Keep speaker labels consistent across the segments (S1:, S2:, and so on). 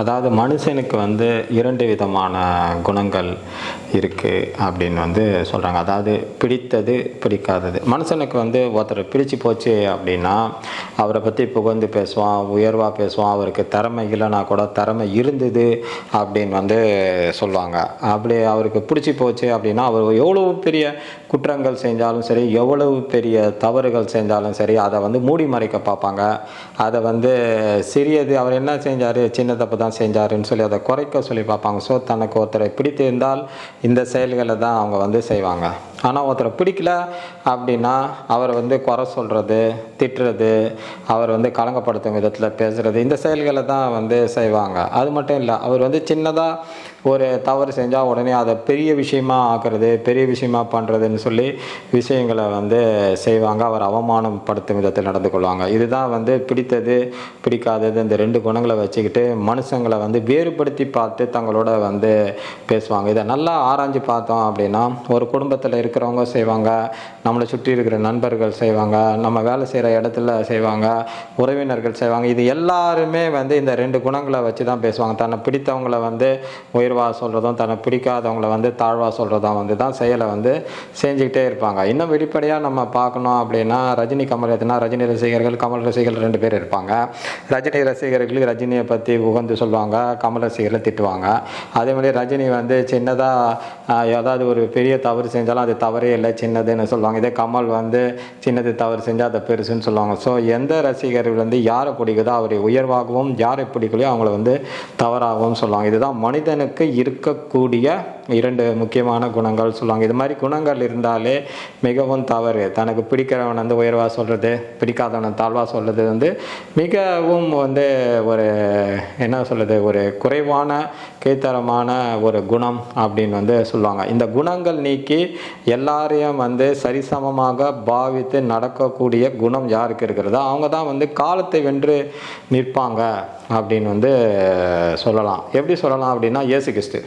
S1: அதாவது மனுஷனுக்கு வந்து இரண்டு விதமான குணங்கள் இருக்குது அப்படின்னு வந்து சொல்கிறாங்க அதாவது பிடித்தது பிடிக்காதது. மனுஷனுக்கு வந்து ஒருத்தர் பிடிச்சு போச்சு அப்படின்னா அவரை பற்றி புகழ்ந்து பேசுவான் உயர்வாக பேசுவான் அவருக்கு திறமை இல்லைனா கூட திறமை இருந்தது அப்படின்னு வந்து சொல்லுவாங்க. அப்படி அவருக்கு பிடிச்சி போச்சு அப்படின்னா அவர் எவ்வளவு பெரிய குற்றங்கள் செஞ்சாலும் சரி எவ்வளவு பெரிய தவறுகள் செஞ்சாலும் சரி அதை வந்து மூடி மறைக்க பார்ப்பாங்க. அதை வந்து சிறியது அவர் என்ன செஞ்சார்? சின்ன தப்பு தான் செஞ்சாருன்னு சொல்லி அதை குறைக்க சொல்லி பார்ப்பாங்க. ஸோ தனக்கு ஒருத்தரை பிடித்திருந்தால் இந்த செயல்களை தான் அவங்க வந்து செய்வாங்க. ஆனால் ஒருத்தரை பிடிக்கல அப்படின்னா அவரை வந்து குறை சொல்கிறது திட்டுறது அவர் வந்து கலங்கப்படுத்தும் விதத்தில் பேசுகிறது இந்த செயல்களை தான் வந்து செய்வாங்க. அது மட்டும் இல்லை அவர் வந்து சின்னதாக ஒரு தவறு செஞ்சால் உடனே அதை பெரிய விஷயமா ஆக்குறது பெரிய விஷயமா பண்ணுறதுன்னு சொல்லி விஷயங்களை வந்து செய்வாங்க. அவர் அவமானப்படுத்தும் விதத்தில் நடந்து கொள்வாங்க. இதுதான் வந்து பிடித்தது பிடிக்காதது இந்த ரெண்டு குணங்களை வச்சுக்கிட்டு மனுஷங்களை வந்து வேறுபடுத்தி பார்த்து தங்களோட வந்து பேசுவாங்க. இதை நல்லா ஆராய்ஞ்சு பார்த்தோம் அப்படின்னா ஒரு குடும்பத்தில் இருக்க இருக்கிறவங்க செய்வாங்க நம்மளை சுற்றி இருக்கிற நண்பர்கள் செய்வாங்க நம்ம வேலை செய்கிற இடத்துல செய்வாங்க உறவினர்கள் செய்வாங்க. இது எல்லாருமே வந்து இந்த ரெண்டு குணங்களை வச்சு தான் பேசுவாங்க. தன்னை பிடித்தவங்கள வந்து உயர்வாக சொல்கிறதும் தன்னை பிடிக்காதவங்களை வந்து தாழ்வாக சொல்கிறதும் வந்து தான் செயலை வந்து செஞ்சுக்கிட்டே இருப்பாங்க. இன்னும் வெளிப்படையாக நம்ம பார்க்கணும் அப்படின்னா ரஜினி கமல் எதுனா ரஜினி ரசிகர்கள் கமல் ரசிகர்கள் ரெண்டு பேர் இருப்பாங்க. ரஜினி ரசிகர்களுக்கு ரஜினியை பற்றி உகந்து சொல்லுவாங்க கமல் ரசிகர்களை திட்டுவாங்க. அதே மாதிரி ரஜினி வந்து சின்னதாக ஏதாவது ஒரு பெரிய தவறு செஞ்சாலும் அது தவறே இல்லை சின்னதுன்னு சொல்லுவாங்க. இதே கமல் வந்து சின்னது தவறு செஞ்சால் அதை பெருசுன்னு சொல்லுவாங்க. ஸோ எந்த ரசிகர்கள் வந்து யாரை பிடிக்குதோ அவரை உயர்வாகவும் யாரை பிடிக்கலையோ அவங்கள வந்து தவறாகவும் சொல்லுவாங்க. இதுதான் மனிதனுக்கு இருக்கக்கூடிய இரண்டு முக்கியமான குணங்கள் சொல்லுவாங்க. இது மாதிரி குணங்கள் இருந்தாலே மிகவும் தவறு. தனக்கு பிடிக்கிறவன் வந்து உயர்வாக சொல்கிறது பிடிக்காதவனை தாழ்வாக சொல்கிறது வந்து மிகவும் வந்து ஒரு என்ன சொல்கிறது ஒரு குறைவான கீழ்த்தரமான ஒரு குணம் அப்படின்னு வந்து சொல்லுவாங்க. இந்த குணங்கள் நீக்கி எல்லாரையும் வந்து சரிசமமாக பாவித்து நடக்கக்கூடிய குணம் யாருக்கு இருக்கிறதோ அவங்க தான் வந்து காலத்தை வென்று நிற்பாங்க அப்படின்னு வந்து சொல்லலாம். எப்படி சொல்லலாம் அப்படின்னா இயேசு கிறிஸ்து.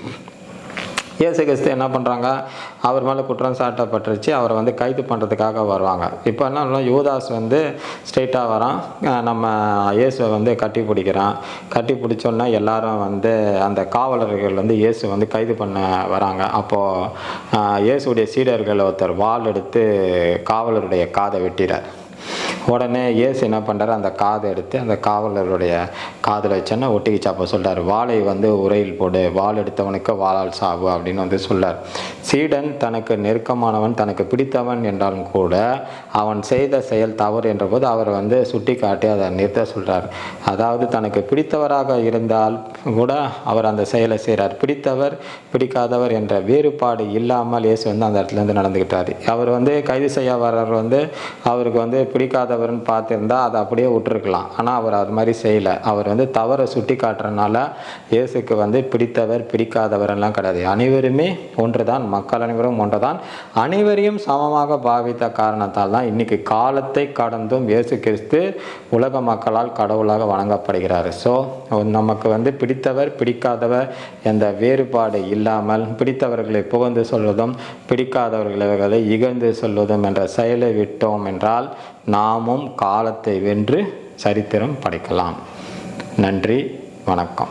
S1: இயேசு கிறிஸ்து என்ன பண்ணுறாங்க அவர் மேலே குற்றம் சாட்டப்பட்டுருச்சு. அவரை வந்து கைது பண்ணுறதுக்காக வருவாங்க. இப்போ என்ன யூதாஸ் வந்து ஸ்ட்ரெயிட்டாக வரான். நம்ம இயேசுவை வந்து கட்டி பிடிக்கிறான். கட்டி பிடிச்சோன்னா எல்லாரும் வந்து அந்த காவலர்கள் வந்து இயேசு வந்து கைது பண்ண வராங்க. அப்போது இயேசுடைய சீடர்கள் ஒருத்தர் வால் எடுத்து காவலருடைய காதை வெட்டிறார். உடனே இயேசு என்ன பண்ணுறாரு அந்த காதை எடுத்து அந்த காவலருடைய காதில் வச்சோன்னா ஒட்டிக்கிச்சு அப்போ சொல்கிறார் வாளை வந்து உரையில் போடு. வாள் எடுத்தவனுக்கு வாழால் சாவு அப்படின்னு வந்து சொல்கிறார் சீடன் தனக்கு நெருக்கமானவன் தனக்கு பிடித்தவன் என்றாலும் கூட அவன் செய்த செயல் தவறு என்ற போது அவர் வந்து சுட்டி காட்டி அதை நிறுத்த சொல்கிறார் அதாவது தனக்கு பிடித்தவராக இருந்தால் கூட அவர் அந்த செயலை செய்கிறார் பிடித்தவர் பிடிக்காதவர் என்ற வேறுபாடு இல்லாமல் இயேசு வந்து அந்த இடத்துல இருந்து நடந்துக்கிட்டார் அவர் வந்து கைது செய்ய வர்றவர் வந்து அவருக்கு வந்து பிடிக்காத பிடிக்காதவர்னு பார்த்துருந்தா அதை அப்படியே விட்டுருக்கலாம். ஆனால் அவர் அது மாதிரி செய்யலை. அவர் வந்து தவறை சுட்டி காட்டுறதுனால இயேசுக்கு வந்து பிடித்தவர் பிடிக்காதவர் எல்லாம் கிடையாது. அனைவருமே ஒன்றுதான் மக்கள் அனைவரும் ஒன்றுதான். அனைவரையும் சமமாக பாவித்த காரணத்தால் தான் இன்னைக்கு காலத்தை கடந்தும் இயேசு கிறிஸ்து உலக மக்களால் கடவுளாக வணங்கப்படுகிறார். ஸோ நமக்கு வந்து பிடித்தவர் பிடிக்காதவர் எந்த வேறுபாடு இல்லாமல் பிடித்தவர்களை புகழ்ந்து சொல்வதும் பிடிக்காதவர்களை இகழ்ந்து சொல்வதும் என்ற செயலை விட்டோம் என்றால் நாம் நாமும் காலத்தை வென்று சரித்திரம் படைக்கலாம். நன்றி வணக்கம்.